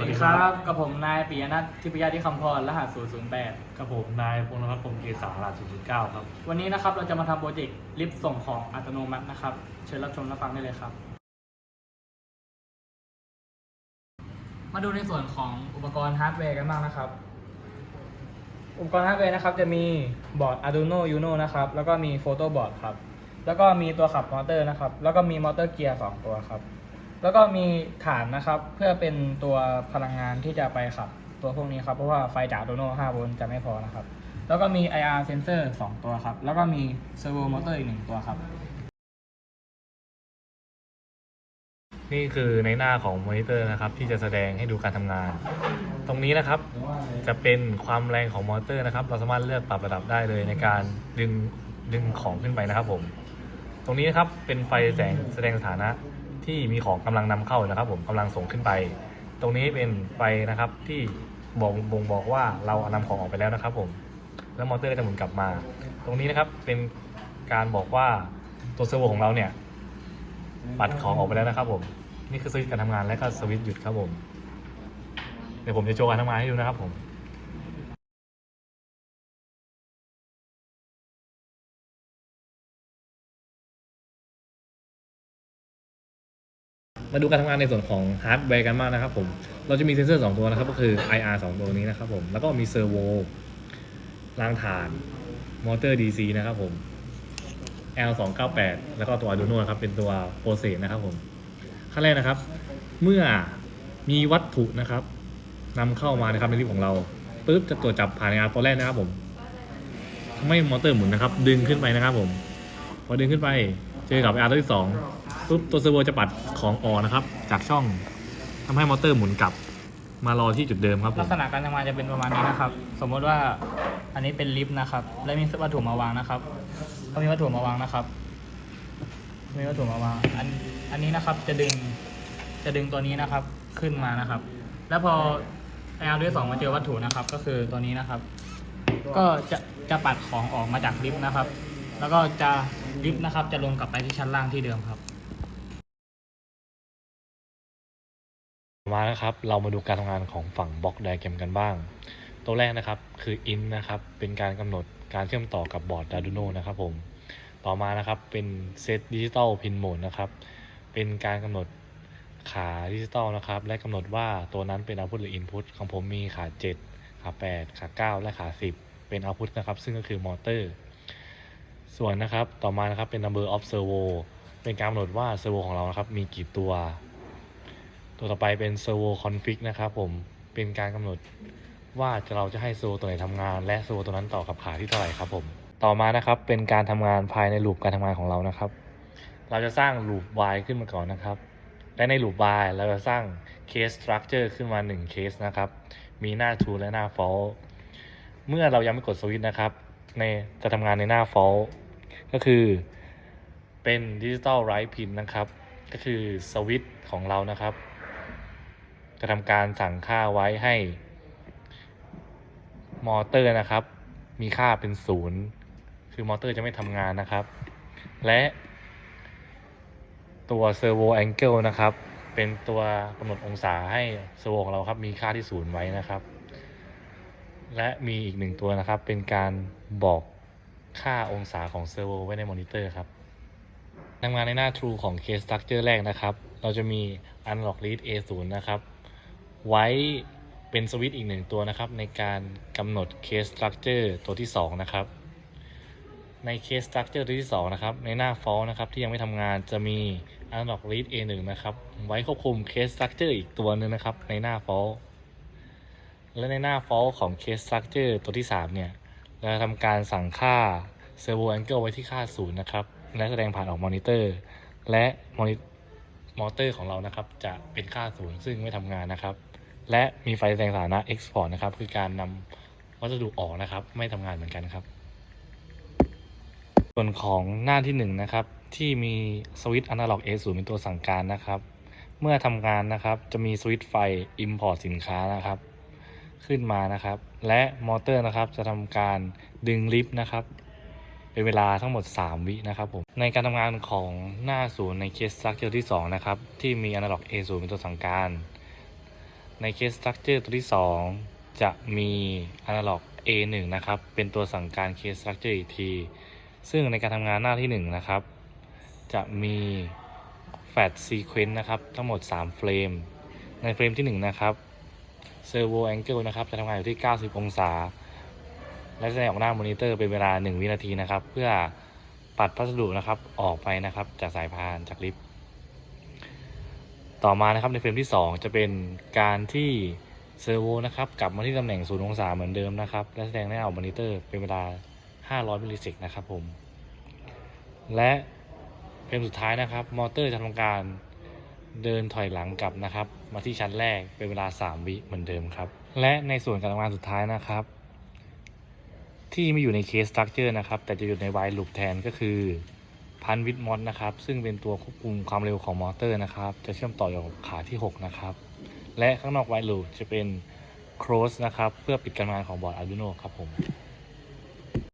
วัสดีครับกับผมนายปิยนัททิพยาธิคำพรรหัส 008 กับผมนายพงศ์พัฒน์พงศ์เกษาลา009 ครับ วันนี้นะครับเราจะมาทำโปรเจกต์ลิฟต์ส่งของอัตโนมัตินะครับ เชิญรับชมรับฟังได้เลยครับ มาดูในส่วนของอุปกรณ์ฮาร์ดแวร์กันบ้างนะครับ อุปกรณ์ฮาร์ดแวร์นะครับ จะมีบอร์ด Arduino Uno นะครับ แล้วก็มีโฟโต้บอร์ดครับ แล้วก็มีตัวขับมอเตอร์นะครับ แล้วก็มีมอเตอร์เกียร์สองตัวครับ แล้วก็มีฐานนะครับ เพื่อเป็นตัวพลังงานที่จะไปขับ ตัวพวกนี้ครับเพราะว่าไฟจาก Arduino 5โวลต์จะไม่พอนะครับ แล้วก็มี IR sensor 2 ตัวครับ แล้วก็มี servo motor อีกหนึ่งตัวครับ นี่คือในหน้าของมอนิเตอร์นะครับ ที่จะแสดงให้ดูการทำงาน ตรงนี้นะครับจะเป็นความแรงของมอเตอร์นะครับ เราสามารถเลือกปรับระดับได้เลยในการดึงดึงของขึ้นไปนะครับผม ตรงนี้นะครับเป็นไฟแสงแสดงสถานะ ที่มีของกำลังนำเข้านะครับ ผมกำลังส่งขึ้นไป ตรงนี้เป็นไฟนะครับที่บอกบ่งบอกว่าเรานำของออกไปแล้วนะครับ ผม แล้วมอเตอร์ก็จะหมุนกลับมา ตรงนี้นะครับเป็นการบอกว่าตัวเซอร์โวของเราเนี่ย ปัดของออกไปแล้วนะครับ ผม นี่คือสวิตช์การทำงานและก็สวิตช์หยุดครับผม เดี๋ยวผมจะโชว์การทำงานให้ดูนะครับผม มาดูการทำงานในส่วนของฮาร์ดแวร์กันบ้างนะครับผม เราจะมีเซนเซอร์ 2 ตัวนะครับ ก็คือ IR 2 ตัวนี้นะครับผม แล้วก็มีเซอร์โวรางฐาน มอเตอร์ DC นะครับผม L298 แล้วก็ตัว Arduino นะครับ เป็นตัวโปรเซสนะครับผม ขั้นแรกนะครับ เมื่อมีวัตถุนะครับนำเข้ามานะครับในลิฟต์ของเราปุ๊บจะตรวจจับผ่านงานตัวแรกนะครับผมทำให้มอเตอร์หมุนนะครับ ดึงขึ้นไปนะครับผม พอดึงขึ้นไป เจอกับอาร์ตัวที่สอง ปุ๊บตัวเซอร์โวจะปัดของออกนะครับ จากช่องทำให้มอเตอร์หมุนกลับ มารอที่จุดเดิมครับผลักษณะการทำงานจะเป็นประมาณนี้นะครับ สมมติว่าอันนี้เป็นลิฟต์นะครับ และมีวัตถุมาวางนะครับก็มีวัตถุมาวางนะครับมีวัตถุมาวางอันอันนี้นะครับจะดึงจะดึงตัวนี้นะครับขึ้นมานะครับ แล้วพอไออาร์ด้วยสองมาเจอวัตถุนะครับ ก็คือตัวนี้นะครับ ก็จะจะปัดของออกมาจากลิฟต์นะครับ แล้วก็จะลิฟต์นะครับ จะลงกลับไปที่ชั้นล่างที่เดิมครับ มาแล้วครับ เรามาดูการทำงานของฝั่งบล็อกไดแกรมกันบ้าง ตัวแรกนะครับคือ in นะครับ เป็นการกำหนดการเชื่อมต่อกับบอร์ด Arduino นะครับผม ต่อมานะครับเป็น set digital pin mode นะครับ เป็นการกำหนดขาดิจิตอลนะครับ และกำหนดว่าตัวนั้นเป็น output หรือ input ของผมมีขา 7 ขา 8 ขา 9 และขา 10 เป็น output นะครับ ซึ่งก็คือมอเตอร์ ส่วนนะครับ ต่อมานะครับเป็น number of servo เป็นการกำหนดว่า servo ของเรานะครับมีกี่ตัว ตัวต่อไปเป็น servo config นะครับผม เป็นการกำหนดว่าจะเราจะให้ servo ตัวไหนทำงาน และ servo ตัวนั้นต่อกับขาที่เท่าไหร่ครับผม ต่อมานะครับเป็นการทำงานภายในลูปการทำงานของเรานะครับ เราจะสร้างลูป while ขึ้นมาก่อนนะครับ และในลูป while เราจะสร้าง case structure ขึ้นมา1 case นะครับ มีหน้า true และหน้า false เมื่อเรายังไม่กดสวิตช์นะครับ ในจะทำงานในหน้า false ก็คือเป็น digital write pin นะครับ ก็คือสวิตช์ของเรานะครับ จะทำการสั่งค่าไว้ให้ มอเตอร์นะครับ มีค่าเป็นศูนย์คือมอเตอร์จะไม่ทำงานนะครับ และตัว servo angle นะครับ เป็นตัวกำหนดองศาให้ servo ของเราครับ มีค่าที่ศูนย์ไว้นะครับ และมีอีกหนึ่งตัวนะครับ เป็นการบอกค่าองศาของ servo ไว้ในมอนิเตอร์ครับทำงานในหน้า true ของ case structure แรกนะครับ เราจะมี unlock read A0 นะครับ ไว้เป็นสวิตช์อีกหนึ่งตัวนะครับ ในการกำหนด case structure ตัวที่ 2 นะครับ ใน case structure ตัวที่ 2 นะครับ ในหน้า f a l นะครับ ที่ยังไม่ทำงานจะมี unlock read A1 นะครับ ไว้ควบคุม case structure อีกตัวหนึ่งนะครับ ในหน้า f a l และในหน้า f a l ของ case structure ตัวที่ 3 เนี่ย เราจะทำการสั่งค่า servo angle ไว้ที่ค่า 0 นะครับ และแสดงผ่านออกมอนิเตอร์ และมอนิ มอเตอร์ของเรานะครับ จะเป็นค่า0ซึ่งไม่ทำงานนะครับ และมีไฟแสดงสถานะ export นะครับ คือการนำวัสดุออกนะครับ ไม่ทำงานเหมือนกันครับ ส่วนของหน้าที่1นงนะครับ ที่มีสวิตช์ analog A0 เป็นตัวสั่งการนะครับ เมื่อทำงานนะครับ จะมีสวิตช์ไฟ import สินค้านะครับ ขึ้นมานะครับ และมอเตอร์นะครับ จะทำการดึงลิฟต์นะครับ เป็นเวลาทั้งหมด 3 วินะครับผม ในการทำงานของหน้าศูนย์ในเคส structure ที่ 2 นะครับ ที่มี analog A0 เป็นตัวสั่งการ ในเคสสตรัคเจอร์ตัวที่ 2 จะมี Analog A1 นะครับ เป็นตัวสั่งการเคสสตรัคเจอร์อีกที ซึ่งในการทำงานหน้าที่ 1 นะครับ จะมีแฟลชซีเควนต์นะครับ ทั้งหมด 3 เฟรม ในเฟรมที่ 1 นะครับเซอร์โวแองเกิลนะครับ จะทำงานอยู่ที่ 90 องศา และแสดงออกหน้ามอนิเตอร์เป็นเวลา 1 วินาทีนะครับ เพื่อปัดพัสดุนะครับออกไปนะครับจากสายพานจากลิฟต์ต่อมานะครับในเฟรมที่ 2 จะเป็นการที่เซอร์โวนะครับกลับมาที่ตำแหน่ง0องศาเหมือนเดิมนะครับและแสดงให้าออกมอนิเตอร์เป็นเวลา 500มิลลิเซกนะครับผมและเฟรมสุดท้ายนะครับ มอเตอร์จะทำการเดินถอยหลังกลับนะครับ มาที่ชั้นแรกเป็นเวลา 3 วิเหมือนเดิมครับ และในส่วนการทำงานสุดท้ายนะครับ ที่ไม่อยู่ในเคสสตรัคเจอร์นะครับ แต่จะอยู่ในไวลูปแทนก็คือพันวิดมอสนะครับ ซึ่งเป็นตัวควบคุมความเร็วของมอเตอร์นะครับ จะเชื่อมต่อกับขาที่ 6 นะครับ และข้างนอกไวลูปจะเป็นโครสนะครับ เพื่อปิดการทำงานของบอร์ด Arduino ครับผม